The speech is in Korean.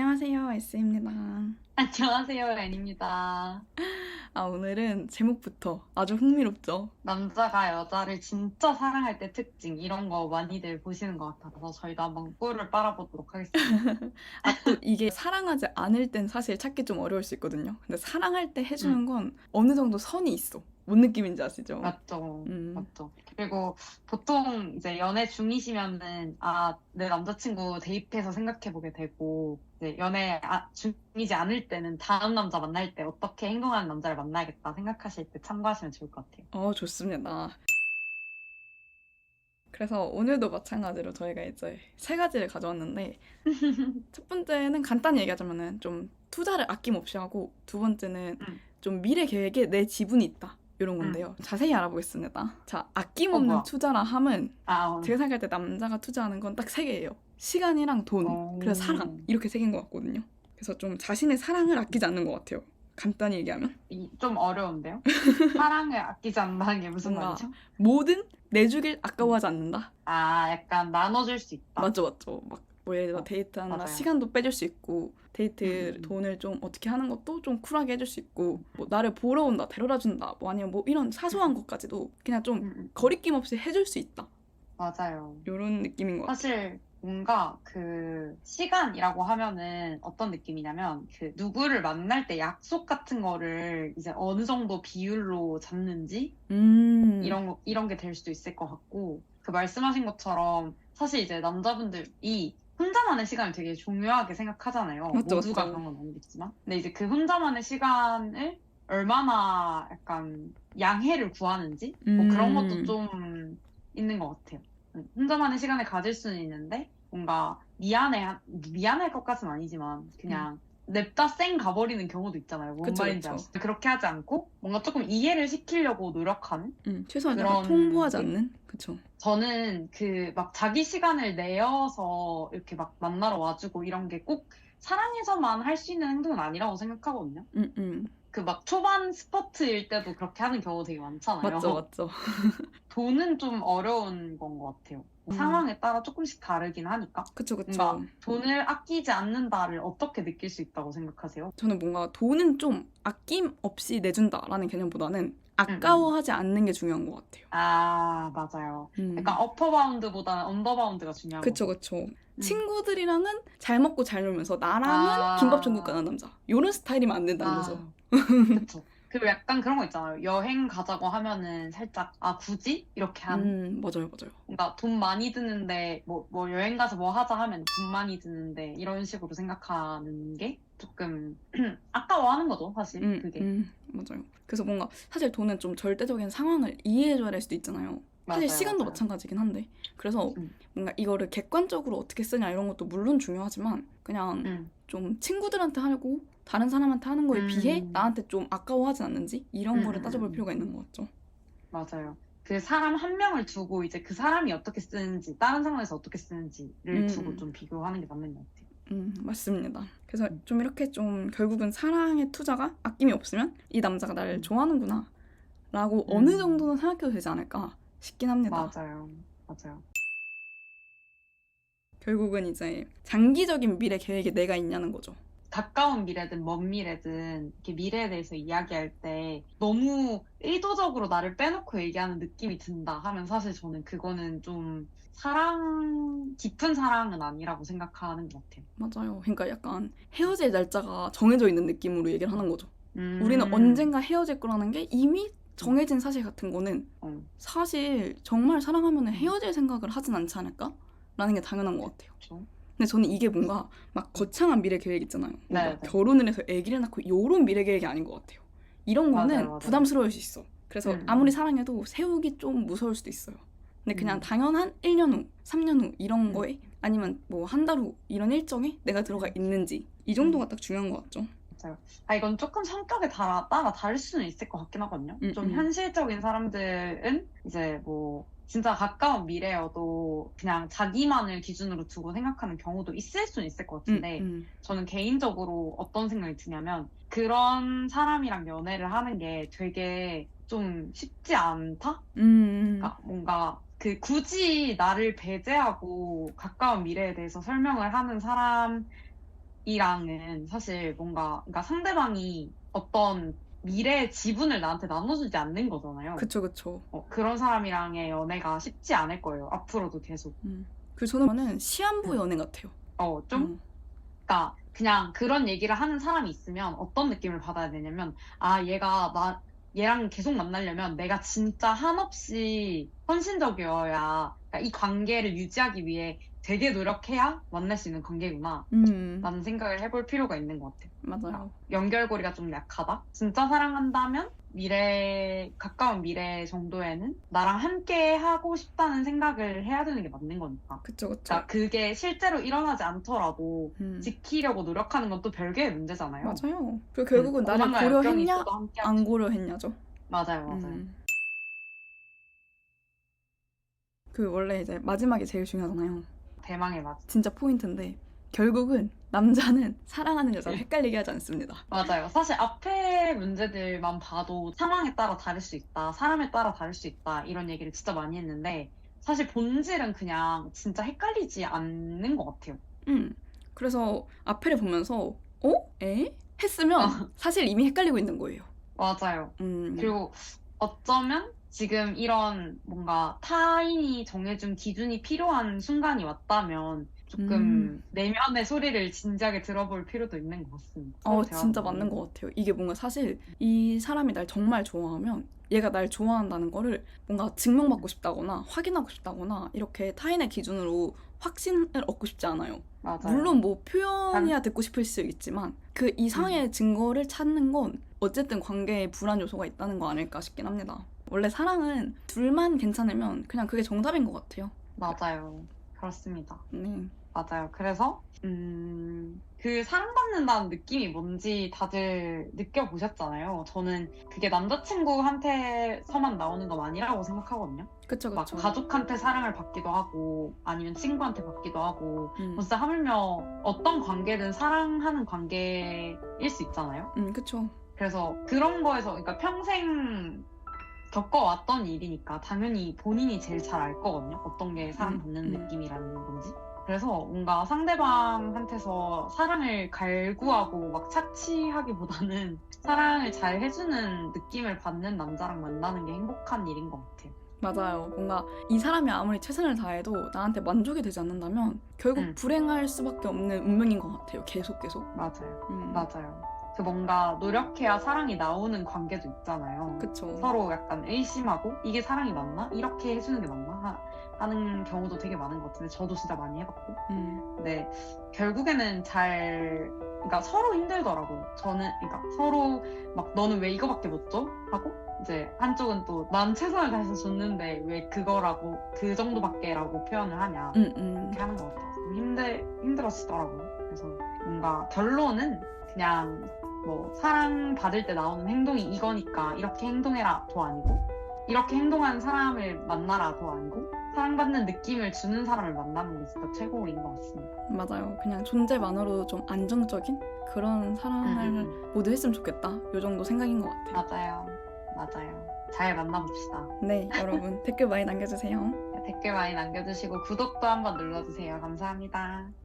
안녕하세요. S입니다. 안녕하세요, 앤입니다. 아, 오늘은 제목부터 아주 흥미롭죠? 남자가 여자를 진짜 사랑할 때 특징 이런 거 많이들 보시는 것 같아서 저희도 한번 꿀을 빨아보도록 하겠습니다. 아, 또 이게 사랑하지 않을 땐 사실 찾기 좀 어려울 수 있거든요. 근데 사랑할 때 해주는 건 어느 정도 선이 있어. 뭔 느낌인지 아시죠? 맞죠? 음. 맞죠. 그리고 보통 이제 연애 중이시면은 아, 내 남자친구 대입해서 생각해 보게 되고 연애 아- 중이지 않을 때는 다음 남자 만날 때 어떻게 행동하는 남자를 만나야겠다 생각하실 때 참고하시면 좋을 것 같아요. 어, 좋습니다. 그래서 오늘도 마찬가지로 저희가 이제 세 가지를 가져왔는데 첫 번째는 간단히 얘기하자면은 좀 투자를 아낌없이 하고 두 번째는 음. 좀 미래 계획에 내 지분이 있다. 이런 건데요. 자세히 알아보겠습니다. 자, 아낌없는 어? 투자라 함은 아, 어. 제가 생각할 때 남자가 투자하는 건 딱 세 개예요. 시간이랑 돈, 어. 그리고 사랑 이렇게 세 개인 것 같거든요. 그래서 좀 자신의 사랑을 아끼지 않는 것 같아요. 간단히 얘기하면 이- 좀 어려운데요? 사랑을 아끼지 않는다는 게 무슨 말이죠? 뭐든 내주길 아까워하지 않는다. 아, 약간 나눠줄 수 있다. 맞죠, 맞죠. 막 뭐 예를 들어 맞아요. 시간도 빼줄 수 있고 데이트 음. 돈을 좀 어떻게 하는 것도 좀 쿨하게 해줄 수 있고 뭐 나를 보러 온다, 데려다 준다, 뭐 아니면 뭐 이런 사소한 것까지도 그냥 좀 음, 음. 거리낌 없이 해줄 수 있다. 맞아요. 이런 느낌인 것 같아요. 사실 뭔가 그 시간이라고 하면은 어떤 느낌이냐면 그 누구를 만날 때 약속 같은 거를 이제 어느 정도 비율로 잡는지 음. 이런 거 이런 게 될 수도 있을 것 같고 그 말씀하신 것처럼 사실 이제 남자분들이 혼자만의 시간을 되게 중요하게 생각하잖아요. 맞죠, 모두가 맞죠. 그런 건 아니겠지만. 근데 이제 그 혼자만의 시간을 얼마나 약간 양해를 구하는지 뭐 그런 것도 음. 좀 있는 것 같아요. 음, 혼자만의 시간을 가질 수는 있는데 뭔가 미안해 미안할 것까지는 아니지만 그냥 냅다 쌩 가버리는 경우도 있잖아요. 뭔 음. 그쵸, 말인지 그쵸. 아시죠? 그렇게 하지 않고 뭔가 조금 이해를 시키려고 노력하는 음, 최소한 그런 통보하지 게- 않는? 그쵸. 저는 그 막 자기 시간을 내어서 이렇게 막 만나러 와주고 이런 게꼭 사랑해서만 할 수 있는 행동은 아니라고 생각하거든요. 음, 음. 그 막 초반 스퍼트일 때도 그렇게 하는 경우 되게 많잖아요. 맞죠, 맞죠. 돈은 좀 어려운 건 것 같아요. 음. 상황에 따라 조금씩 다르긴 하니까. 그쵸, 그쵸. 뭔가 돈을 아끼지 않는다를 어떻게 느낄 수 있다고 생각하세요? 저는 뭔가 돈은 좀 아낌 없이 내준다라는 개념보다는 아까워하지 않는 게 중요한 것 같아요. 아, 맞아요. 음. 약간 어퍼바운드보다는 언더바운드가 중요한 그쵸, 거. 그쵸. 친구들이랑은 잘 먹고 잘 놀면서 나랑은 아. 김밥 천국 가는 남자. 요런 스타일이면 안 된다는 거죠. 그쵸. 그리고 약간 그런 거 있잖아요. 여행 가자고 하면은 살짝, 아, 굳이? 이렇게 하는. 음, 맞아요, 맞아요. 뭔가 돈 많이 드는데, 뭐, 뭐 여행 가서 뭐 하자 하면 돈 많이 드는데, 이런 식으로 생각하는 게 조금 아까워하는 거죠, 사실. 음, 그게. 음, 맞아요. 그래서 뭔가 사실 돈은 좀 절대적인 상황을 이해해줘야 될 수도 있잖아요. 사실 맞아요, 시간도 맞아요. 마찬가지긴 한데. 그래서 음. 뭔가 이거를 객관적으로 어떻게 쓰냐 이런 것도 물론 중요하지만 그냥 음. 좀 친구들한테 하고 다른 사람한테 하는 거에 음. 비해 나한테 좀 아까워하진 않는지 이런 음, 거를 음, 따져볼 음. 필요가 있는 것 같죠. 맞아요. 그 사람 한 명을 두고 이제 그 사람이 어떻게 쓰는지, 다른 상황에서 어떻게 쓰는지를 음. 두고 좀 비교하는 게 맞는 것 같아요. 음, 맞습니다. 그래서 좀 이렇게 좀 결국은 사랑의 투자가 아낌이 없으면 이 남자가 나를 음. 좋아하는구나 라고 음. 어느 정도는 생각해도 되지 않을까 싶긴 합니다. 맞아요. 맞아요. 결국은 이제 장기적인 미래 계획에 내가 있냐는 거죠. 가까운 미래든 먼 미래든 이렇게 미래에 대해서 이야기할 때 너무 의도적으로 나를 빼놓고 얘기하는 느낌이 든다 하면 사실 저는 그거는 좀 사랑, 깊은 사랑은 아니라고 생각하는 것 같아요. 맞아요. 그러니까 약간 헤어질 날짜가 정해져 있는 느낌으로 얘기를 하는 거죠. 음. 우리는 언젠가 헤어질 거라는 게 이미 정해진 사실 같은 거는 어, 사실 정말 사랑하면 헤어질 생각을 하진 않지 않을까? 라는 게 당연한 것 같아요. 그렇죠. 근데 저는 이게 뭔가 막 거창한 미래 계획 있잖아요. 네, 네. 결혼을 해서 아기를 낳고 요런 미래 계획이 아닌 것 같아요. 이런 거는 맞아요, 맞아요. 부담스러울 수 있어. 그래서 음. 아무리 사랑해도 세우기 좀 무서울 수도 있어요. 근데 그냥 음. 당연한 1년 후, 3년 후 이런 음. 거에 아니면 뭐 한 달 후 이런 일정에 내가 들어가 있는지 이 정도가 음. 딱 중요한 것 같죠. 아, 이건 조금 성격에 따라, 따라 다를 수는 있을 것 같긴 하거든요. 음, 좀 음. 현실적인 사람들은 이제 뭐 진짜 가까운 미래여도 그냥 자기만을 기준으로 두고 생각하는 경우도 있을 수는 있을 것 같은데 음, 저는 개인적으로 어떤 생각이 드냐면 그런 사람이랑 연애를 하는 게 되게 좀 쉽지 않다? 음, 음. 그러니까 뭔가 그 굳이 나를 배제하고 가까운 미래에 대해서 설명을 하는 사람 이 가족이랑은 사실 뭔가 그러니까 상대방이 어떤 미래의 지분을 나한테 나눠주지 않는 거잖아요. 그쵸 그쵸. 어, 그런 사람이랑의 연애가 쉽지 않을 거예요. 앞으로도 계속. 음. 그 저는 시한부 연애 같아요. 어, 좀 음. 그러니까 그냥 그런 얘기를 하는 사람이 있으면 어떤 느낌을 받아야 되냐면 아 얘가 나 얘랑 계속 만나려면 내가 진짜 한없이 헌신적이어야 그러니까 이 관계를 유지하기 위해 되게 노력해야 만날 수 있는 관계구나 음. 라는 생각을 해볼 필요가 있는 것 같아요. 맞아요. 연결고리가 좀 약하다. 진짜 사랑한다면 미래 가까운 미래 정도에는 나랑 함께 하고 싶다는 생각을 해야 되는 게 맞는 거니까. 그쵸 그쵸. 그러니까 그게 실제로 일어나지 않더라도 음. 지키려고 노력하는 건 또 별개의 문제잖아요. 맞아요. 그리고 결국은 음, 나를 고려했냐 안 고려했냐죠. 맞아요, 맞아요. 음. 그 원래 이제 마지막이 제일 중요하잖아요. 대망의 맞. 진짜 포인트인데 결국은 남자는 사랑하는 여자를 네. 헷갈리게 하지 않습니다. 맞아요. 사실 앞에 문제들만 봐도 상황에 따라 다를 수 있다, 사람에 따라 다를 수 있다 이런 얘기를 진짜 많이 했는데 사실 본질은 그냥 진짜 헷갈리지 않는 것 같아요. 음. 그래서 앞에를 보면서 어? 에? 했으면 사실 이미 헷갈리고 있는 거예요. 맞아요. 음. 그리고 어쩌면 지금 이런 뭔가 타인이 정해준 기준이 필요한 순간이 왔다면 조금 음. 내면의 소리를 진지하게 들어볼 필요도 있는 것 같습니다. 어, 진짜 대화하는 맞는 것 같아요. 이게 뭔가 사실 이 사람이 날 정말 좋아하면 얘가 날 좋아한다는 거를 뭔가 증명받고 싶다거나 확인하고 싶다거나 이렇게 타인의 기준으로 확신을 얻고 싶지 않아요. 맞아요. 물론 뭐 표현이야 듣고 싶을 수 있지만 그 이상의 음. 증거를 찾는 건 어쨌든 관계에 불안 요소가 있다는 거 아닐까 싶긴 합니다. 원래 사랑은 둘만 괜찮으면 그냥 그게 정답인 것 같아요. 맞아요. 그렇습니다. 네. 맞아요. 그래서 음, 그 사랑받는다는 느낌이 뭔지 다들 느껴보셨잖아요. 저는 그게 남자친구한테서만 나오는 건 아니라고 생각하거든요. 그쵸 막 그쵸. 가족한테 사랑을 받기도 하고 아니면 친구한테 받기도 하고 음. 진짜 하물며 어떤 관계든 사랑하는 관계일 수 있잖아요. 음 그쵸. 그래서 그런 거에서 그러니까 평생 겪어왔던 일이니까 당연히 본인이 제일 잘 알 거거든요. 어떤 게 사랑받는 음, 음. 느낌이라는 건지. 그래서 뭔가 상대방한테서 사랑을 갈구하고 막 착취하기보다는 사랑을 잘 해주는 느낌을 받는 남자랑 만나는 게 행복한 일인 것 같아요. 맞아요. 뭔가 이 사람이 아무리 최선을 다해도 나한테 만족이 되지 않는다면 결국 음. 불행할 수밖에 없는 운명인 것 같아요. 계속 계속. 맞아요. 음. 맞아요. 그 뭔가 노력해야 사랑이 나오는 관계도 있잖아요. 그쵸. 서로 약간 의심하고 이게 사랑이 맞나? 이렇게 해주는 게 맞나? 하- 하는 경우도 되게 많은 것 같은데 저도 진짜 많이 해봤고 음. 근데 결국에는 잘 그러니까 서로 힘들더라고요. 저는 그러니까 서로 막 너는 왜 이거밖에 못 줘? 하고 이제 한쪽은 또 난 최선을 다해서 줬는데 왜 그거라고 그 정도밖에라고 표현을 하냐 음, 음. 이렇게 하는 것 같아요. 좀 힘들 힘들어지더라고요. 그래서 뭔가 결론은 그냥 뭐 사랑 받을 때 나오는 행동이 이거니까 이렇게 행동해라도 아니고 이렇게 행동하는 사람을 만나라도 아니고 사랑받는 느낌을 주는 사람을 만나는 게 진짜 최고인 것 같습니다. 맞아요. 그냥 존재만으로도 좀 안정적인 그런 사랑을 음, 모두 했으면 좋겠다. 요 정도 생각인 것 같아요. 맞아요, 맞아요. 잘 만나봅시다. 네, 여러분 댓글 많이 남겨주세요. 댓글 많이 남겨주시고 구독도 한번 눌러주세요. 감사합니다.